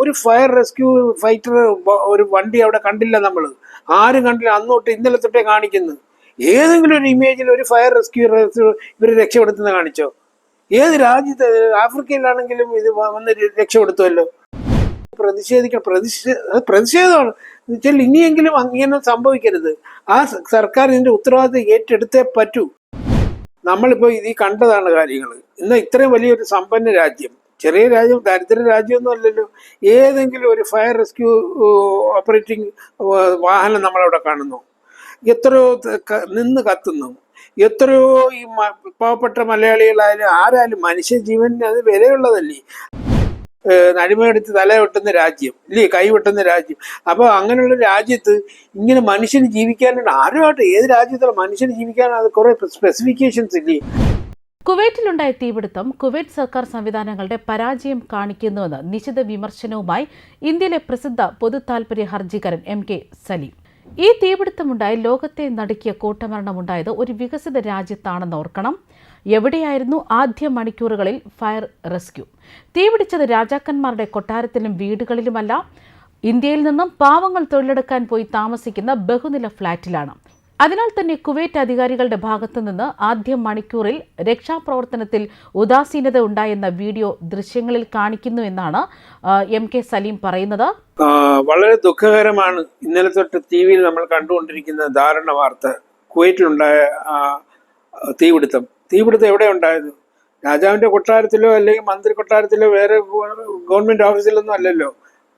ഒരു fire rescue fighter ഒരു വണ്ടി അവിടെ കണ്ടില്ല നമ്മൾ ആരും കണ്ടില്ല. അന്നോട്ട് ഇന്നലെ തൊട്ടേ കാണിക്കുന്നു. ഏതെങ്കിലും ഒരു ഇമേജിൽ ഒരു ഫയർ റെസ്ക്യൂ ഇവർ രക്ഷപ്പെടുത്തുന്ന കാണിച്ചോ? ഏത് രാജ്യത്ത് ആഫ്രിക്കയിലാണെങ്കിലും ഇത് വന്ന് രക്ഷപ്പെടുത്തുമല്ലോ പ്രതിഷേധിക്കണം. പ്രതിഷേ അത് പ്രതിഷേധമാണ്. എന്നുവെച്ചാൽ ഇനിയെങ്കിലും അങ്ങനെ സംഭവിക്കരുത്. ആ സർക്കാർ ഇതിന്റെ ഉത്തരവാദിത്തം ഏറ്റെടുത്തേ പറ്റൂ. നമ്മളിപ്പോൾ ഇത് കണ്ടതാണ് കാര്യങ്ങൾ ഇന്ന് ഇത്രയും വലിയൊരു സമ്പന്ന രാജ്യം. ചെറിയ രാജ്യം ദരിദ്ര രാജ്യമൊന്നും അല്ലല്ലോ. ഏതെങ്കിലും ഒരു ഫയർ റെസ്ക്യൂ ഓപ്പറേറ്റിംഗ് വാഹനം നമ്മളവിടെ കാണുന്നു. എത്രയോ നിന്ന് കത്തുന്നു. എത്രയോ ഈ പാവപ്പെട്ട മലയാളികളായാലും ആരായാലും മനുഷ്യ ജീവന് അത് വിലയുള്ളതല്ലേ? നടിമയെടുത്ത് തല വെട്ടുന്ന രാജ്യം ഇല്ലേ? കൈ വെട്ടുന്ന രാജ്യം. അപ്പോൾ അങ്ങനെയുള്ള രാജ്യത്ത് ഇങ്ങനെ മനുഷ്യന് ജീവിക്കാനാണ് ആരുമായിട്ട് ഏത് രാജ്യത്തുള്ള മനുഷ്യന് ജീവിക്കാനാണ് അത് കുറേ സ്പെസിഫിക്കേഷൻസ് ഇല്ലേ? കുവൈറ്റിലുണ്ടായ തീപിടുത്തം കുവൈറ്റ് സർക്കാർ സംവിധാനങ്ങളുടെ പരാജയം കാണിക്കുന്നുവെന്ന് നിശിത വിമർശനവുമായി ഇന്ത്യയിലെ പ്രസിദ്ധ പൊതുതാൽപര്യ ഹർജിക്കാരൻ എം കെ സലീം. ഈ തീപിടുത്തമുണ്ടായി ലോകത്തെ നടുക്കിയ കൂട്ടമരണമുണ്ടായത് ഒരു വികസിത രാജ്യത്താണെന്ന് ഓർക്കണം. എവിടെയായിരുന്നു ആദ്യ മണിക്കൂറുകളിൽ ഫയർ റെസ്ക്യൂ? തീപിടിച്ചത് രാജാക്കന്മാരുടെ കൊട്ടാരത്തിലും വീടുകളിലുമല്ല. ഇന്ത്യയിൽ നിന്നും പാവങ്ങൾ തൊഴിലെടുക്കാൻ പോയി താമസിക്കുന്ന ബഹുനില ഫ്ളാറ്റിലാണ്. അതിനാൽ തന്നെ കുവൈറ്റ് അധികാരികളുടെ ഭാഗത്തു നിന്ന് ആദ്യ മണിക്കൂറിൽ രക്ഷാപ്രവർത്തനത്തിൽ ഉദാസീനത ഉണ്ടായെന്ന വീഡിയോ ദൃശ്യങ്ങളിൽ കാണിക്കുന്നു എന്നാണ് എം കെ സലീം പറയുന്നത്. വളരെ ദുഃഖകരമാണ്. ഇന്നലെ തൊട്ട് ടി വിയിൽ നമ്മൾ കണ്ടുകൊണ്ടിരിക്കുന്ന ദാരുണ വാർത്ത. കുവൈറ്റിലുണ്ടായ തീപിടുത്തം. തീപിടുത്തം എവിടെ ഉണ്ടായത്? രാജാവിന്റെ കൊട്ടാരത്തിലോ അല്ലെങ്കിൽ മന്ത്രി കൊട്ടാരത്തിലോ വേറെ ഗവൺമെന്റ് ഓഫീസിലൊന്നും അല്ലല്ലോ.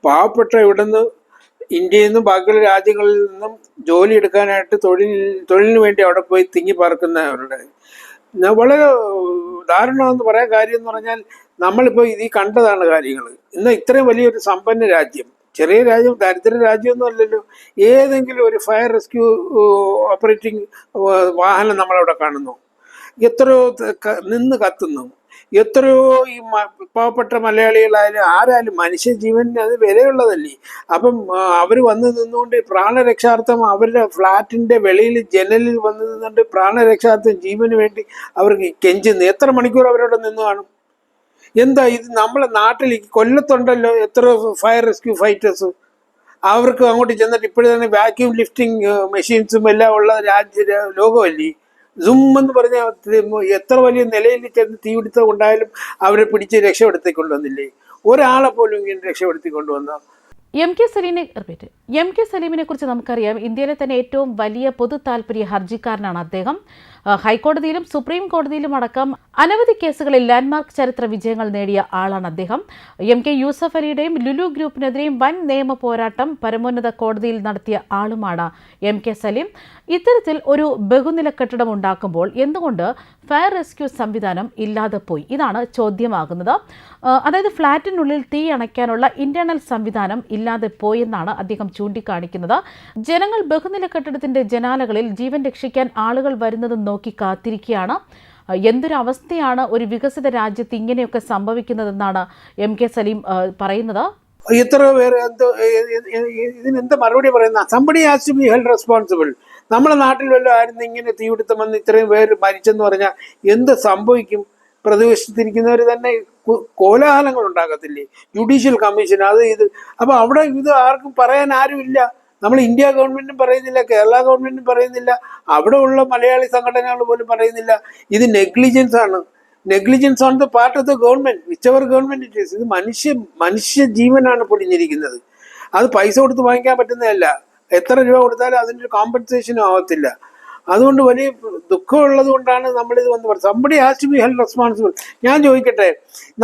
പാവപ്പെട്ട ഇവിടുന്ന് ഇന്ത്യയിൽ നിന്നും ബാക്കിയുള്ള രാജ്യങ്ങളിൽ നിന്നും ജോലി എടുക്കാനായിട്ട് തൊഴിൽ തൊഴിലിന് വേണ്ടി അവിടെ പോയി തിങ്ങി പാർക്കുന്നവരുടെ. വളരെ ദാരുണമെന്ന് പറയാൻ കാര്യം എന്ന് പറഞ്ഞാൽ നമ്മളിപ്പോൾ ഈ കണ്ടതാണ് കാര്യങ്ങൾ. ഇന്ന് ഇത്രയും വലിയൊരു സമ്പന്ന രാജ്യം. ചെറിയ രാജ്യം ദരിദ്ര രാജ്യമൊന്നും അല്ലല്ലോ. ഏതെങ്കിലും ഒരു ഫയർ റെസ്ക്യൂ ഓപ്പറേറ്റിംഗ് വാഹനം നമ്മളവിടെ കാണുന്നു. എത്രയോ നിന്ന് കത്തുന്നു. എത്രയോ ഈ പാവപ്പെട്ട മലയാളികളായാലും ആരായാലും മനുഷ്യ ജീവന് അത് വിലയുള്ളതല്ലേ? അപ്പം അവർ വന്ന് നിന്നുകൊണ്ട് പ്രാണരക്ഷാർത്ഥം അവരുടെ ഫ്ലാറ്റിന്റെ വെളിയിൽ ജനലിൽ വന്ന് നിന്നുകൊണ്ട് പ്രാണരക്ഷാർത്ഥം ജീവന് വേണ്ടി അവർക്ക് കെഞ്ചുന്നു എത്ര മണിക്കൂർ അവരവിടെ നിന്ന് കാണും? എന്താ ഇത് നമ്മളെ നാട്ടിൽ കൊല്ലത്തുണ്ടല്ലോ എത്ര ഫയർ റെസ്ക്യൂ ഫൈറ്റേഴ്സ് അവർക്ക് അങ്ങോട്ട് ചെന്നിട്ട് ഇപ്പോഴും തന്നെ വാക്യൂം ലിഫ്റ്റിംഗ് മെഷീൻസും എല്ലാം ഉള്ള രാജ്യ ലോകമല്ലേ? സും എന്ന് പറഞ്ഞ എത്ര വലിയ നിലയിൽ ചെന്ന് തീപിടുത്തം ഉണ്ടായാലും അവരെ പിടിച്ച് രക്ഷപ്പെടുത്തി കൊണ്ടുവന്നില്ലേ? ഒരാളെ പോലും ഇങ്ങനെ രക്ഷപ്പെടുത്തി കൊണ്ടുവന്ന? എം കെ സലീമിനെ റിപ്പീറ്റ്. എം കെ സലീമിനെ കുറിച്ച് നമുക്കറിയാം ഇന്ത്യയിലെ തന്നെ ഏറ്റവും വലിയ പൊതു താല്പര്യ ഹർജിക്കാരനാണ് അദ്ദേഹം. ഹൈക്കോടതിയിലും സുപ്രീം കോടതിയിലും അടക്കം അനവധി കേസുകളിൽ ലാൻഡ്മാർക്ക് ചരിത്ര വിജയങ്ങൾ നേടിയ ആളാണ് അദ്ദേഹം. എം കെ യൂസഫ് അലിയുടെയും ലുലു ഗ്രൂപ്പിനെതിരെയും വൻ നിയമ പോരാട്ടം പരമോന്നത കോടതിയിൽ നടത്തിയ ആളുമാണ് എം കെ സലീം. ഇത്തരത്തിൽ ഒരു ബഹുനില കെട്ടിടം ഉണ്ടാക്കുമ്പോൾ എന്തുകൊണ്ട് ഫയർ റെസ്ക്യൂ സംവിധാനം ഇല്ലാതെ പോയി? ഇതാണ് ചോദ്യമാകുന്നത്. അതായത് ഫ്ളാറ്റിനുള്ളിൽ തീ അണയ്ക്കാനുള്ള ഇന്റേണൽ സംവിധാനം ഇല്ലാതെ പോയെന്നാണ് അദ്ദേഹം ചൂണ്ടിക്കാണിക്കുന്നത്. ജനങ്ങൾ ബഹുനില കെട്ടിടത്തിന്റെ ജനാലകളിൽ ജീവൻ രക്ഷിക്കാൻ ആളുകൾ വരുന്നത് നോക്കി കാത്തിരിക്കുകയാണ്. എന്തൊരവസ്ഥയാണ് ഒരു വികസിത രാജ്യത്ത് ഇങ്ങനെയൊക്കെ സംഭവിക്കുന്നതെന്നാണ് എം കെ സലീം പറയുന്നത്? എത്ര പേര് എന്തോ ഇതിനെന്താ മറുപടി പറയുന്ന somebody has be held responsible നമ്മുടെ നാട്ടിൽ വല്ലതും ആയിരുന്നു ഇങ്ങനെ തീപിടുത്തം വന്ന് ഇത്രയും പേര് മരിച്ചെന്ന് പറഞ്ഞാൽ എന്ത് സംഭവിക്കും? പ്രതിവശത്തിരിക്കുന്നവർ തന്നെ കോലാഹലങ്ങൾ ഉണ്ടാകത്തില്ലേ? ജുഡീഷ്യൽ കമ്മീഷൻ അത് ഇത്. അപ്പൊ അവിടെ ഇത് ആർക്കും പറയാൻ ആരുമില്ല. നമ്മൾ ഇന്ത്യ ഗവൺമെന്റും പറയുന്നില്ല കേരള ഗവൺമെന്റും പറയുന്നില്ല അവിടെ ഉള്ള മലയാളി സംഘടനകൾ പോലും പറയുന്നില്ല. ഇത് നെഗ്ലിജൻസ് ആണ്. Negligence on the part of the government whichever government it is ഇത് മനുഷ്യ മനുഷ്യ ജീവനാണ് പൊടിഞ്ഞിരിക്കുന്നത്. അത് പൈസ കൊടുത്ത് വാങ്ങിക്കാൻ പറ്റുന്നതല്ല. എത്ര രൂപ കൊടുത്താലും അതിന്റെ ഒരു കോമ്പൻസേഷനും ആവത്തില്ല. അതുകൊണ്ട് വലിയ ദുഃഖമുള്ളത് കൊണ്ടാണ് നമ്മളിത് വന്ന് പറയുന്നത്. Somebody has to be held responsible ഞാൻ ചോദിക്കട്ടെ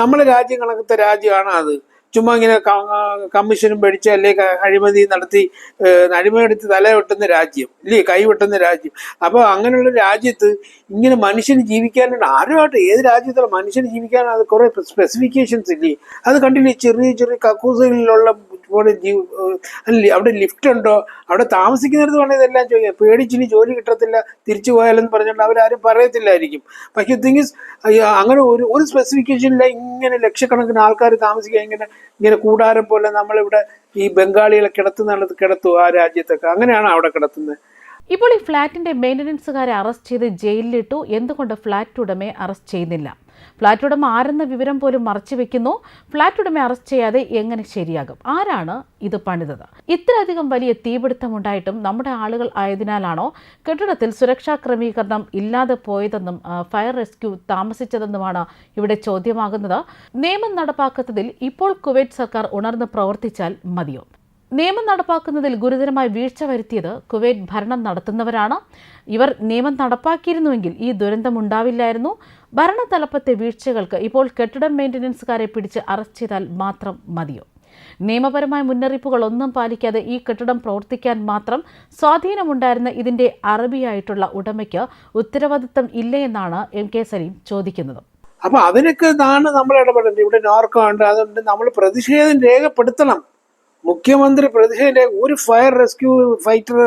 നമ്മളെ രാജ്യം കണക്കത്തെ രാജ്യമാണ് അത്? ചുമ്മാ ഇങ്ങനെ കമ്മീഷനും പേടിച്ച് അല്ലെങ്കിൽ അഴിമതി നടത്തി അഴിമതിയെടുത്ത് തല വെട്ടുന്ന രാജ്യം ഇല്ലേ കൈ വെട്ടുന്ന രാജ്യം. അപ്പോൾ അങ്ങനെയുള്ള രാജ്യത്ത് ഇങ്ങനെ മനുഷ്യന് ജീവിക്കാനാണ് ആരുമായിട്ട് ഏത് രാജ്യത്തുള്ള മനുഷ്യന് ജീവിക്കാൻ അത് കുറേ സ്പെസിഫിക്കേഷൻസ് ഇല്ലേ? അത് കണ്ടില്ലേ ചെറിയ ചെറിയ കക്കൂസുകളിലുള്ള പോലെ ജീവ അവിടെ ലിഫ്റ്റ് ഉണ്ടോ? അവിടെ താമസിക്കുന്നിടത്ത് വേണേൽ ഇതെല്ലാം ചോദിക്കാം. പേടിച്ചിനി ജോലി കിട്ടത്തില്ല തിരിച്ചു പോയാലെന്ന് പറഞ്ഞുകൊണ്ട് അവരാരും പറയത്തില്ലായിരിക്കും. പക്ഷേ തിങ്സ് അങ്ങനെ ഒരു ഒരു സ്പെസിഫിക്കേഷനില്ല ഇങ്ങനെ ലക്ഷക്കണക്കിന് ആൾക്കാർ താമസിക്കുക ഇങ്ങനെ ഇങ്ങനെ കൂടാരം പോലെ നമ്മളിവിടെ ഈ ബംഗാളികളെ കിടത്തുന്നിടത്ത് കിടത്തു ആ രാജ്യത്തൊക്കെ. അങ്ങനെയാണ് അവിടെ കിടത്തുന്നത്. ഇപ്പോൾ ഈ ഫ്ളാറ്റിന്റെ മെയിന്റനൻസുകാരെ അറസ്റ്റ് ചെയ്ത് ജയിലിലിട്ടു. എന്തുകൊണ്ട് ഫ്ളാറ്റ് ഉടമയെ അറസ്റ്റ് ചെയ്യുന്നില്ല? ഫ്ളാറ്റ് ഉടമ ആരെന്ന വിവരം പോലും മറച്ചുവെക്കുന്നു ഫ്ളാറ്റ് ഉടമ അറസ്റ്റ് ചെയ്യാതെ എങ്ങനെ ശരിയാകും? ആരാണ് ഇത് പണിതത്? ഇത്രയധികം വലിയ തീപിടുത്തമുണ്ടായിട്ടും നമ്മുടെ ആളുകൾ ആയതിനാലാണോ കെട്ടിടത്തിൽ സുരക്ഷാ ക്രമീകരണം ഇല്ലാതെ പോയതെന്നും ഫയർ റെസ്ക്യൂ താമസിച്ചതെന്നുമാണ് ഇവിടെ ചോദ്യമാകുന്നത്. നിയമം നടപ്പാക്കുന്നതിൽ ഇപ്പോൾ കുവൈറ്റ് സർക്കാർ ഉണർന്ന് പ്രവർത്തിച്ചാൽ മതിയോ? നിയമം നടപ്പാക്കുന്നതിൽ ഗുരുതരമായി വീഴ്ച വരുത്തിയത് കുവൈറ്റ് ഭരണം നടത്തുന്നവരാണ്. ഇവർ നിയമം നടപ്പാക്കിയിരുന്നുവെങ്കിൽ ഈ ദുരന്തം ദുരന്തമുണ്ടാവില്ലായിരുന്നു ഭരണതലപ്പത്തെ വീഴ്ചകൾക്ക് ഇപ്പോൾ കെട്ടിടം മെയിന്റനൻസുകാരെ പിടിച്ച് അറസ്റ്റ് ചെയ്താൽ മാത്രം മതിയോ? നിയമപരമായ മുന്നറിയിപ്പുകൾ ഒന്നും പാലിക്കാതെ ഈ കെട്ടിടം പ്രവർത്തിക്കാൻ മാത്രം സ്വാധീനമുണ്ടായിരുന്ന ഇതിന്റെ അറബിയായിട്ടുള്ള ഉടമയ്ക്ക് ഉത്തരവാദിത്തം ഇല്ലയെന്നാണ് എം കെ സലീം ചോദിക്കുന്നത്. അപ്പൊ അതിനൊക്കെ നമ്മൾ ഇടപെടേണ്ടത്. ഇവിടെ നോർക്കുണ്ട് അതുകൊണ്ട് നമ്മൾ പ്രതിഷേധം രേഖപ്പെടുത്തണം. മുഖ്യമന്ത്രി പ്രതിഷേധിന്റെ ഒരു ഫയർ റെസ്ക്യൂ ഫൈറ്റർ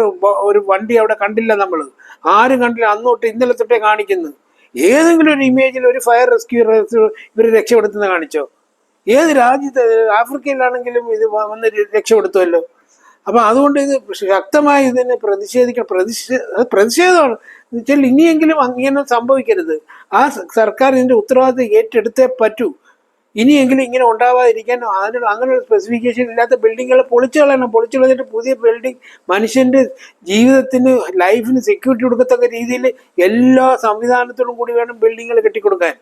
ഒരു വണ്ടി അവിടെ കണ്ടില്ല നമ്മൾ ആരും കണ്ടില്ല? അന്നോട്ട് ഇന്നലെ തൊട്ടേ കാണിക്കുന്നു ഏതെങ്കിലും ഒരു ഇമേജിൽ ഒരു ഫയർ റെസ്ക്യൂ ഇവർ രക്ഷപ്പെടുത്തുന്ന കാണിച്ചോ? ഏത് രാജ്യത്ത് ആഫ്രിക്കയിലാണെങ്കിലും ഇത് വന്ന് രക്ഷപ്പെടുത്തുമല്ലോ അപ്പൊ അതുകൊണ്ട് ഇത് ശക്തമായി ഇതിനെ പ്രതിഷേധിക്കണം. പ്രതിഷേധ പ്രതിഷേധമാണ്. വെച്ചാൽ ഇനിയെങ്കിലും അങ്ങനെ സംഭവിക്കരുത്. ആ സർക്കാർ ഇതിന്റെ ഉത്തരവാദിത്തം ഏറ്റെടുത്തേ പറ്റൂ. ഇനിയെങ്കിലും ഇങ്ങനെ ഉണ്ടാവാതിരിക്കാൻ അതിന് അങ്ങനെ ഒരു സ്പെസിഫിക്കേഷൻ ഇല്ലാത്ത ബിൽഡിങ്ങുകൾ പൊളിച്ചു കളയണം. പൊളിച്ചു കളഞ്ഞിട്ട് പുതിയ ബിൽഡിംഗ് മനുഷ്യന്റെ ജീവിതത്തിന് ലൈഫിന് സെക്യൂരിറ്റി കൊടുക്കത്തക്ക രീതിയിൽ എല്ലാ സംവിധാനത്തോടും കൂടി വേണം ബിൽഡിങ്ങുകൾ കെട്ടിക്കൊടുക്കാൻ.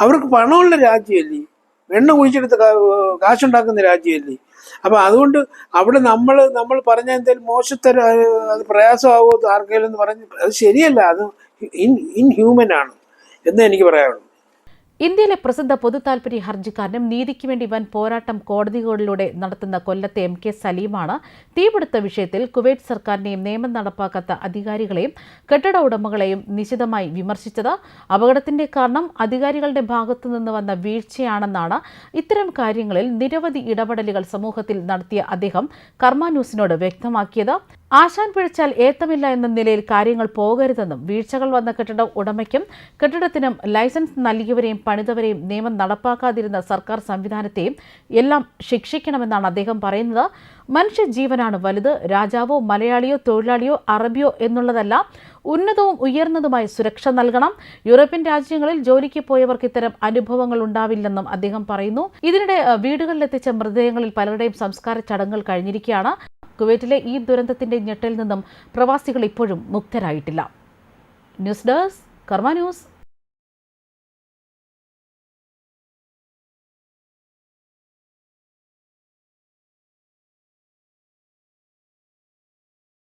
അവർക്ക് പണമുള്ള രാജ്യമല്ലേ? വെണ്ണ കുഴിച്ചെടുത്ത് കാശുണ്ടാക്കുന്ന രാജ്യമല്ലേ? അപ്പൊ അതുകൊണ്ട് അവിടെ നമ്മൾ നമ്മൾ പറഞ്ഞ എന്തെങ്കിലും മോശത്തര അത് പ്രയാസമാവോ ആർക്കെങ്കിലും എന്ന് പറഞ്ഞ് അത് ശരിയല്ല. അത് ഇൻ ഇൻഹ്യൂമൻ ആണ്. എന്ന് എനിക്ക് പറയാനുള്ളൂ. ഇന്ത്യയിലെ പ്രസിദ്ധ പൊതു താൽപര്യ ഹർജിക്കാരനും നീതിക്ക് വേണ്ടി വൻ പോരാട്ടം കോടതികളിലൂടെ നടത്തുന്ന കൊല്ലത്തെ എം കെ സലീമാണ് തീപിടുത്ത വിഷയത്തിൽ കുവൈറ്റ് സർക്കാരിനെയും നിയമം നടപ്പാക്കാത്ത അധികാരികളെയും കെട്ടിട ഉടമകളെയും നിശിതമായി വിമർശിച്ചത്. അപകടത്തിന്റെ കാരണം അധികാരികളുടെ ഭാഗത്തു നിന്ന് വന്ന വീഴ്ചയാണെന്നാണ് ഇത്തരം കാര്യങ്ങളിൽ നിരവധി ഇടപെടലുകൾ സമൂഹത്തിൽ നടത്തിയ അദ്ദേഹം കർമാന്യൂസിനോട് വ്യക്തമാക്കിയത്. ആശാൻ പിഴച്ചാൽ ഏത്തമില്ല എന്ന നിലയിൽ കാര്യങ്ങൾ പോകരുതെന്നും വീഴ്ചകൾ വന്ന കെട്ടിട ഉടമയ്ക്കും കെട്ടിടത്തിനും ലൈസൻസ് നൽകിയവരെയും പണിതവരെയും നിയമം നടപ്പാക്കാതിരുന്ന സർക്കാർ സംവിധാനത്തെയും എല്ലാം ശിക്ഷിക്കണമെന്നാണ് അദ്ദേഹം പറയുന്നത്. മനുഷ്യജീവനാണ് വലുത്. രാജാവോ മലയാളിയോ തൊഴിലാളിയോ അറബിയോ എന്നുള്ളതല്ല ഉന്നതവും ഉയർന്നതുമായി സുരക്ഷ നൽകണം. യൂറോപ്യൻ രാജ്യങ്ങളിൽ ജോലിക്ക് പോയവർക്ക് ഇത്തരം അനുഭവങ്ങൾ ഉണ്ടാവില്ലെന്നും അദ്ദേഹം പറയുന്നു. ഇതിനിടെ വീടുകളിലെത്തിച്ച മൃതദേഹങ്ങളിൽ പലരുടെയും സംസ്കാര ചടങ്ങുകൾ കഴിഞ്ഞിരിക്കുകയാണ്. കുവൈറ്റിലെ ഈ ദുരന്തത്തിന്റെ ഞെട്ടിൽ നിന്നും പ്രവാസികൾ ഇപ്പോഴും മുക്തരായിട്ടില്ല. News desk Karma news.